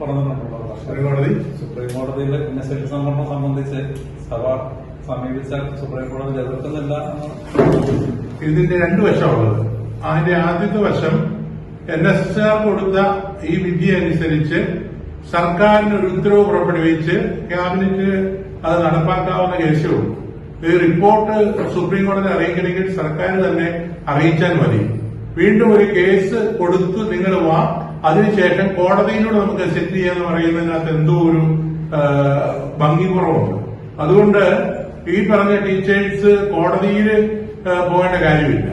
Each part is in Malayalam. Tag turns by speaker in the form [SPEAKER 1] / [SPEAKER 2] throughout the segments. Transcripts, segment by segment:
[SPEAKER 1] പറഞ്ഞിട്ടുണ്ടല്ലോ
[SPEAKER 2] സുപ്രീം കോടതി
[SPEAKER 1] സുപ്രീം കോടതിയിൽ പിന്നെ ശരി സംവരണം സംബന്ധിച്ച് സഭ സമീപിച്ചാൽ സുപ്രീം കോടതി എതിർക്കുന്നില്ല
[SPEAKER 2] ഇതിന്റെ രണ്ട് വശമുള്ളത്. അതിന്റെ ആദ്യത്തെ വശം എൻ എസ് ആർ കൊടുത്ത ഈ വിധി അനുസരിച്ച് സർക്കാരിന് ഒരു ഉത്തരവ് പുറപ്പെടുവിച്ച് ക്യാബിനറ്റ് അത് നടപ്പാക്കാവുന്ന കേസുള്ളൂ ഈ റിപ്പോർട്ട് സുപ്രീം കോടതി അറിയിക്കണമെങ്കിൽ സർക്കാർ തന്നെ അറിയിച്ചാൽ മതി. വീണ്ടും ഒരു കേസ് കൊടുത്ത് നിങ്ങൾ വാ അതിനുശേഷം കോടതിയിലൂടെ നമുക്ക് സെറ്റ് ചെയ്യാന്ന് പറയുന്നതിനകത്ത് എന്തോ ഒരു ഭംഗി കുറവുണ്ട്. അതുകൊണ്ട് ഈ പറഞ്ഞ ടീച്ചേഴ്സ് കോടതിയിൽ പോകേണ്ട കാര്യമില്ല.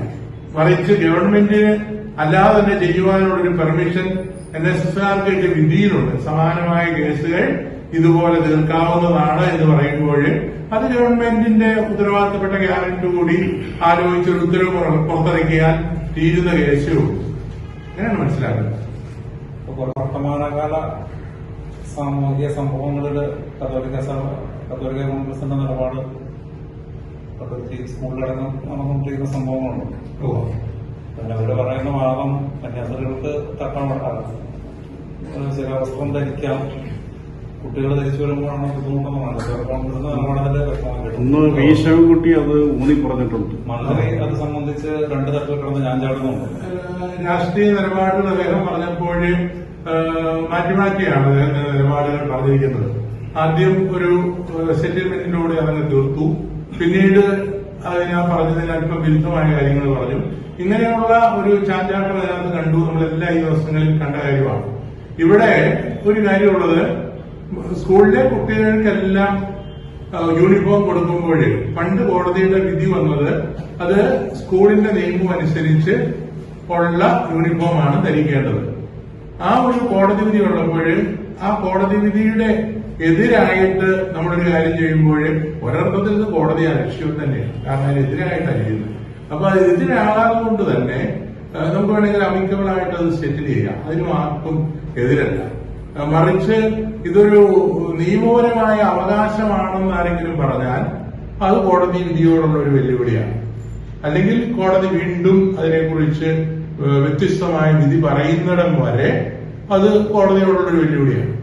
[SPEAKER 2] മറിച്ച് ഗവൺമെന്റിന് അല്ലാതെ തന്നെ ചെയ്യുവാനുള്ളൊരു പെർമിഷൻ എൻ എസ് എസ് ആർക്ക് വിധിയിലുണ്ട്. സമാനമായ കേസുകൾ ഇതുപോലെ തീർക്കാവുന്നതാണ് എന്ന് പറയുമ്പോൾ അത് ഗവൺമെന്റിന്റെ ഉത്തരവാദിത്തപ്പെട്ട ഗ്യാരണ്ടി കൂടി ആലോചിച്ചൊരു ഉത്തരവ് പുറത്തിറക്കിയാൽ തീരുന്ന കേസേ. ഉള്ളൂ അങ്ങനെയാണ് മനസ്സിലാക്കുന്നത്?
[SPEAKER 1] വർത്തമാനകാല സാമൂഹിക സംഭവങ്ങളിൽ കത്തോലിക്ക സഭ കത്തോലിക്ക കോൺഗ്രസിന്റെ നിലപാട് പ്രത്യേകിച്ച് ഈ സ്കൂളിലടക്കം നടന്നുകൊണ്ടിരിക്കുന്ന സംഭവങ്ങളുണ്ട് പിന്നെ അവർ പറയുന്ന വാദം കന്യാസ്ത്രീകൾക്ക് തട്ടമിടാം ശിലാവസ്ത്രം ധരിക്കാം. കുട്ടികൾ ധരിച്ചു വരുമ്പോഴാണ് ബുദ്ധിമുട്ടെന്നാണ്
[SPEAKER 3] ഒന്ന് വി ശിവൻകുട്ടി അത് ഊന്നി പറഞ്ഞിട്ടുണ്ട്.
[SPEAKER 1] മന്ത്രി അത് സംബന്ധിച്ച് രണ്ട് തട്ടിൽ കിടന്ന് ഞാൻ ചാടുന്നുണ്ട്.
[SPEAKER 2] രാഷ്ട്രീയ നിലപാടുകൾ അദ്ദേഹം പറഞ്ഞപ്പോൾ മാറ്റി മാറ്റിയാണ് അദ്ദേഹത്തിന്റെ നിലപാടുകൾ പറഞ്ഞിരിക്കുന്നത്. ആദ്യം ഒരു സെറ്റിൽമെന്റിലൂടെ അതങ്ങ് തീർത്തു പിന്നീട് അത് ഞാൻ പറഞ്ഞതിന് അല്പം വിരുദ്ധമായ കാര്യങ്ങൾ പറഞ്ഞു. ഇങ്ങനെയുള്ള ഒരു ചാഞ്ചാട്ടം അതിനകത്ത് കണ്ടു. നമ്മളെല്ലാ ഈ ദിവസങ്ങളിൽ കണ്ട കാര്യമാണ്. ഇവിടെ ഒരു കാര്യമുള്ളത് സ്കൂളിലെ കുട്ടികൾക്കെല്ലാം യൂണിഫോം കൊടുക്കുമ്പോൾ പണ്ട് കോടതിയുടെ വിധി വന്നത് അത് സ്കൂളിന്റെ നിയമം അനുസരിച്ച് ഉള്ള യൂണിഫോമാണ് ധരിക്കേണ്ടത്. ആ ഒരു കോടതി വിധി ഉള്ളപ്പോൾ ആ കോടതി വിധിയുടെ എതിരായിട്ട് നമ്മളൊരു കാര്യം ചെയ്യുമ്പോൾ ഒരർത്ഥത്തിൽ ഇത് കോടതി അലക്ഷ്യം തന്നെയാണ്. കാരണം അതിനെതിരായിട്ടാണ് ചെയ്യുന്നത്. അപ്പൊ അത് എതിരാകാതെ കൊണ്ട് തന്നെ നമുക്ക് വേണമെങ്കിൽ അമിക്കബിൾ ആയിട്ട് അത് സെറ്റിൽ ചെയ്യാം. അതിനും ആർക്കും എതിരല്ല. മറിച്ച് ഇതൊരു നിയമപരമായ അവകാശമാണെന്ന് ആരെങ്കിലും പറഞ്ഞാൽ അത് കോടതി വിധിയോടുള്ള ഒരു വെല്ലുവിളിയാണ്. അല്ലെങ്കിൽ കോടതി വീണ്ടും അതിനെക്കുറിച്ച് വ്യത്യസ്തമായ വിധി പറയുന്നിടം വരെ അത് കോടതിയോടുള്ള ഒരു വെല്ലുവിളിയാണ്.